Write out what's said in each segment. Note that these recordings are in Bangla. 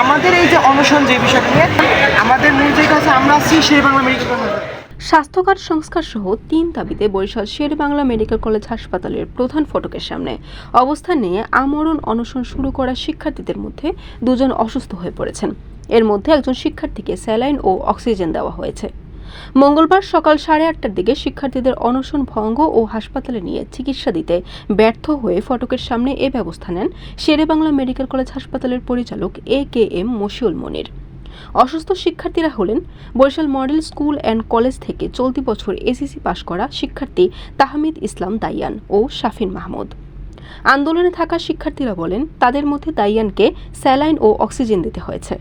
আমাদের এই যে অনশন যে বিষয়টা আমাদের মূল কাছে আমরা আছি সেই বাংলা মেডিকেল কলেজ। স্বাস্থ্যকার সংস্কার সহ তিন দাবিতে বরিশাল শের বাংলা মেডিকেল কলেজ হাসপাতালের প্রধান ফটকের সামনে অবস্থান নিয়ে আমরণ অনশন শুরু করা শিক্ষার্থীদের মধ্যে দুজন অসুস্থ হয়ে পড়েছেন। এর মধ্যে একজন শিক্ষার্থীকে স্যালাইন ও অক্সিজেন দেওয়া হয়েছে। মঙ্গলবার সকাল সাড়ে আটটার দিকে শিক্ষার্থীদের অনশন ভঙ্গ ও হাসপাতালে নিয়ে চিকিৎসা দিতে ব্যর্থ হয়ে ফটকের সামনে এ ব্যবস্থা নেন শেরে বাংলা মেডিকেল কলেজ হাসপাতালের পরিচালক এ কে এম মশিউল মনির। অসুস্থ শিক্ষার্থীরা হলেন Barishal model school and college থেকে চলতি বছর এসিসি পাশ করা শিক্ষার্থী তাহমিদ ইসলাম দাইয়ান ও শাফিন মাহমুদ। আন্দোলনে থাকা শিক্ষার্থীরা বলেন, তাদের মধ্যে দাইয়ানকে স্যালাইন ও অক্সিজেন দিতে হয়েছে।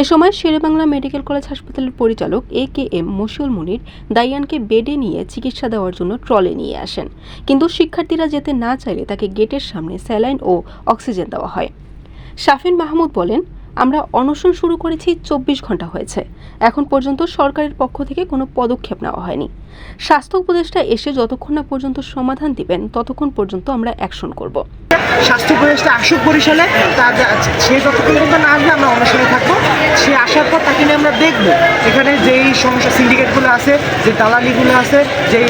এ সময় শেরেবাংলা মেডিকেল কলেজ হাসপাতালের পরিচালক এ কে এম মশিউল মুনির দাইয়ানকে বেডে নিয়ে চিকিৎসা দেওয়ার জন্য ট্রলে নিয়ে আসেন। কিন্তু শিক্ষার্থীরা যেতে না চাইলে তাকে গেটের সামনে স্যালাইন ও অক্সিজেন দেওয়া হয়। শাফিন মাহমুদ বলেন আমরা অনশন শুরু করেছি চব্বিশ ঘণ্টা হয়েছে। এখন পর্যন্ত সরকারের পক্ষ থেকে কোনো পদক্ষেপ নেওয়া হয়নি। স্বাস্থ্য উপদেষ্টা এসে যতক্ষণ না পর্যন্ত সমাধান দিবেন, ততক্ষণ পর্যন্ত আমরা অ্যাকশন করব। স্বাস্থ্য উপদেষ্টা আসুক বরিশালে, তার সে যতক্ষণ পর্যন্ত না আসবে, আমরা অনশনে থাকব। সে আসার পর তাকে নিয়ে আমরা দেখব। এখানে যেই সমস্যা সিন্ডিকেটগুলো আছে, যে দালালিগুলো আছে, যেই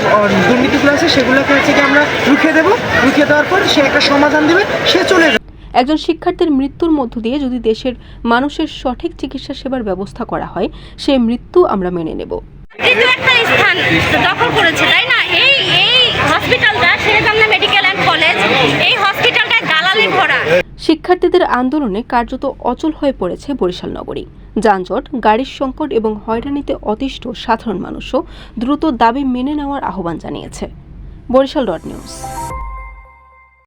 দুর্নীতিগুলো আছে, সেগুলোকে হচ্ছে কি আমরা রুখে দেবো। রুখে দেওয়ার পর সে একটা সমাধান দেবে, সে চলে যাবে। একজন শিক্ষার্থীর মৃত্যুর মধ্য দিয়ে যদি দেশের মানুষের সঠিক চিকিৎসা সেবার ব্যবস্থা করা হয় সে মৃত্যু আমরা মেনে নেব। একটা স্থান দখল করেছে তাই না? এই এই হসপিটালটা শেরেবাংলা মেডিকেল অ্যান্ড কলেজ এই হসপিটালটা দালালি ভরা। শিক্ষার্থীদের আন্দোলনে কার্যত অচল হয়ে পড়েছে বরিশাল নগরী। যানজট গাড়ির সংকট এবং হয়রানিতে অতিষ্ঠ সাধারণ মানুষও দ্রুত দাবি মেনে নেওয়ার আহ্বান জানিয়েছে। Barishal dot news.